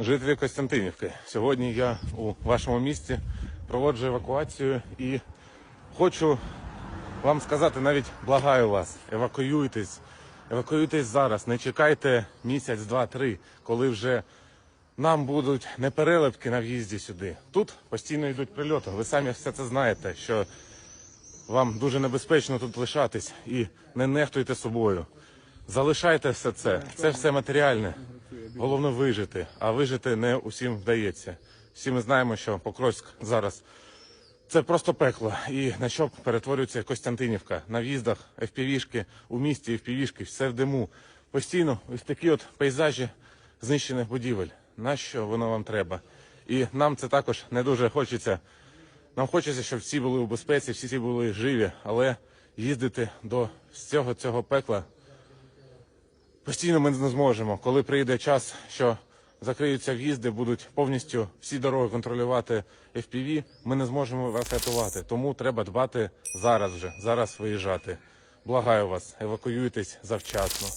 Жителі Костянтинівки. Сьогодні я у вашому місті проводжу евакуацію і хочу вам сказати, навіть благаю вас, евакуюйтесь, евакуюйтесь зараз. Не чекайте місяць, два, три, коли вже нам будуть не перелепки на в'їзді сюди. Тут постійно йдуть прильоти. Ви самі все це знаєте, що вам дуже небезпечно тут лишатись і не нехтуйте собою. Залишайте все це. Це все матеріальне. Головне вижити. А вижити не усім вдається. Всі ми знаємо, що Покровськ зараз це просто пекло. І на що перетворюється Костянтинівка на в'їздах, FPV-шки, у місті FPV-шки, все в диму. Постійно ось такі от пейзажі знищених будівель. Нащо воно вам треба? І нам це також не дуже хочеться. Нам хочеться, щоб всі були у безпеці, всі були живі, але їздити до цього цього пекла постійно ми не зможемо. Коли прийде час, що закриються в'їзди, будуть повністю всі дороги контролювати FPV, ми не зможемо вас рятувати. Тому треба дбати зараз вже, зараз виїжджати. Благаю вас, евакуюйтесь завчасно.